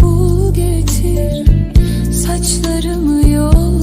bu getir Saçlarımı yol